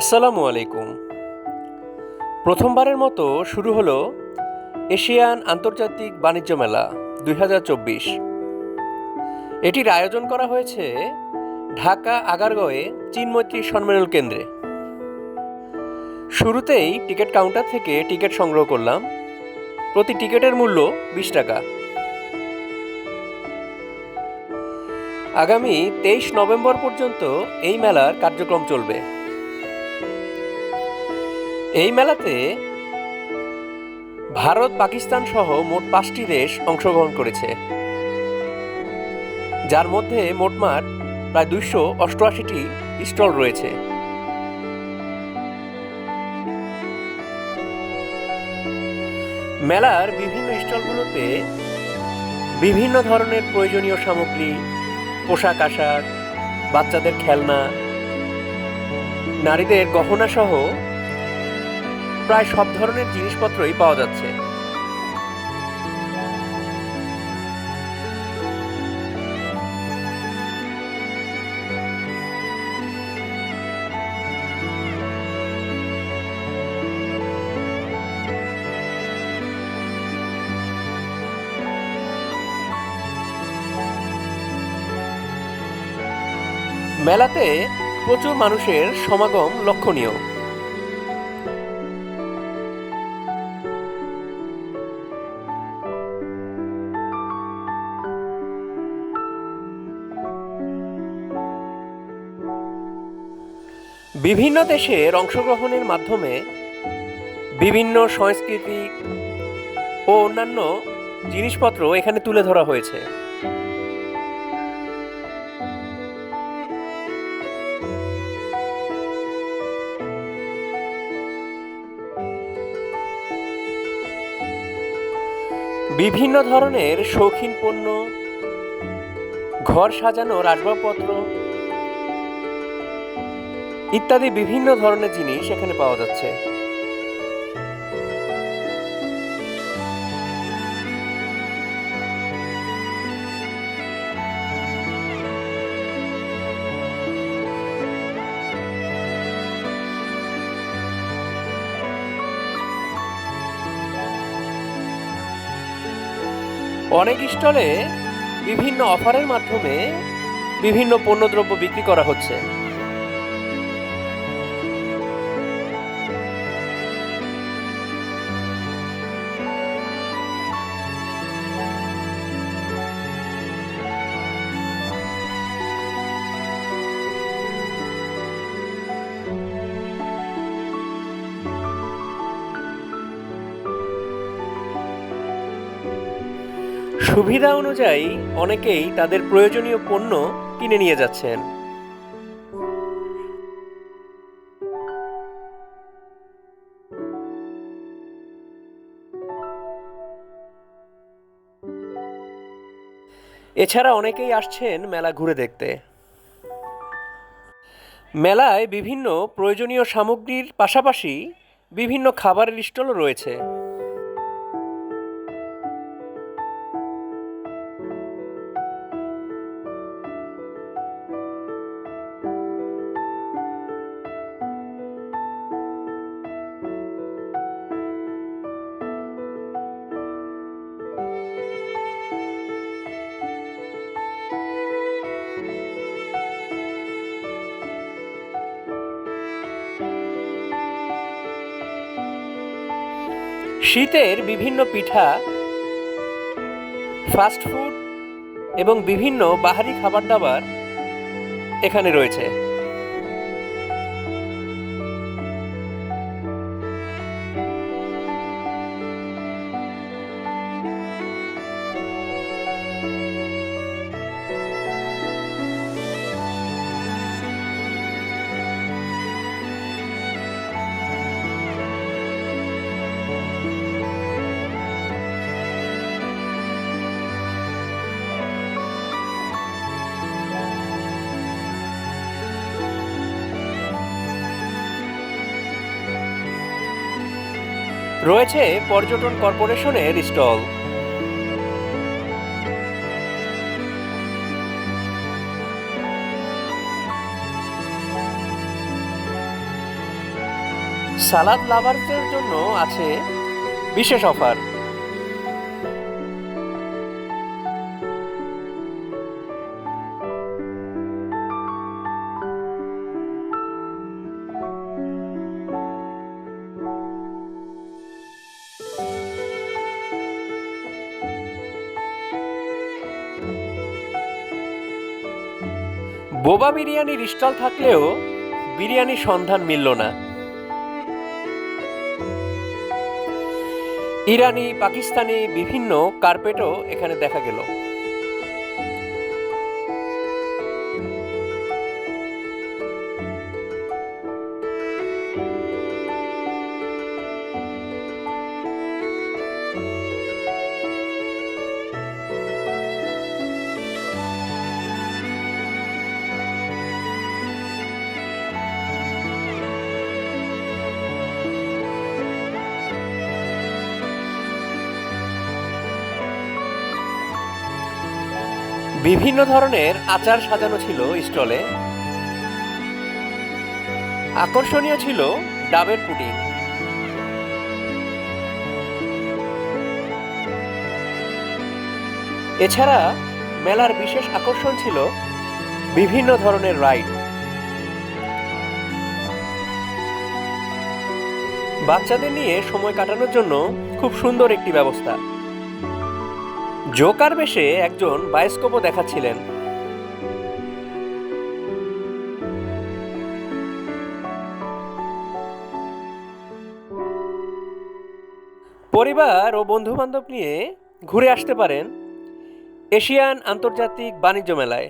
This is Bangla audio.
আসসালামু আলাইকুম। প্রথমবারের মতো শুরু হলো এশিয়ান আন্তর্জাতিক বাণিজ্য মেলা দুই হাজার চব্বিশ। এটির আয়োজন করা হয়েছে ঢাকা আগারগাঁওয়ে চীনমৈত্রী সম্মেলন কেন্দ্রে। শুরুতেই টিকিট কাউন্টার থেকে টিকিট সংগ্রহ করলাম। প্রতি টিকিটের মূল্য বিশ টাকা। আগামী তেইশ নভেম্বর পর্যন্ত এই মেলার কার্যক্রম চলবে। এই মেলাতে ভারত পাকিস্তান সহ মোট পাঁচটি দেশ অংশগ্রহণ করেছে। যার মধ্যে মোটমাট প্রায় দুইশো অষ্টআশিটি স্টল রয়েছে। মেলার বিভিন্ন স্টলগুলোতে বিভিন্ন ধরনের প্রয়োজনীয় সামগ্রী, পোশাক আশাক, বাচ্চাদের খেলনা, নারীদের গহনা সহ প্রায় সব ধরনের জিনিসপত্রই পাওয়া যাচ্ছে। মেলাতে প্রচুর মানুষের সমাগম লক্ষণীয়। বিভিন্ন দেশের অংশগ্রহণের মাধ্যমে বিভিন্ন সংস্কৃতি ও অন্যান্য জিনিসপত্র এখানে তুলে ধরা হয়েছে। বিভিন্ন ধরনের শৌখিন পণ্য, ঘর সাজানোর আসবাবপত্র ইত্যাদি বিভিন্ন ধরনের জিনিস এখানে পাওয়া যাচ্ছে। অনেক স্টলে বিভিন্ন অফারের মাধ্যমে বিভিন্ন পণ্যদ্রব্য বিক্রি করা হচ্ছে। সুবিধা অনুযায়ী অনেকেই তাদের প্রয়োজনীয় পণ্য কিনে নিয়ে যাচ্ছেন। এছাড়া অনেকেই আসছেন মেলা ঘুরে দেখতে। মেলায় বিভিন্ন প্রয়োজনীয় সামগ্রীর পাশাপাশি বিভিন্ন খাবারের স্টলও রয়েছে। শীতের বিভিন্ন পিঠা ফাস্টফুড এবং বিভিন্ন বাহারি খাবার দাবার এখানে রয়েছে। রয়েছে পর্যটন কর্পোরেশনের স্টল। সালাদ লাভারদের জন্য আছে বিশেষ অফার। বোবা বিরিয়ানির স্টল থাকলেও বিরিয়ানির সন্ধান মিলল না। ইরানি, পাকিস্তানি বিভিন্ন কার্পেটও এখানে দেখা গেল। বিভিন্ন ধরনের আচার সাজানো ছিল স্টলে। আকর্ষণীয় ছিল ডাবের পুডিং। এছাড়া মেলার বিশেষ আকর্ষণ ছিল বিভিন্ন ধরনের রাইড। বাচ্চাদের নিয়ে সময় কাটানোর জন্য খুব সুন্দর একটি ব্যবস্থা। জোকার বেশে একজন বায়োস্কোপও দেখাচ্ছিলেন। পরিবার ও বন্ধু বান্ধব নিয়ে ঘুরে আসতে পারেন এশিয়ান আন্তর্জাতিক বাণিজ্য মেলায়।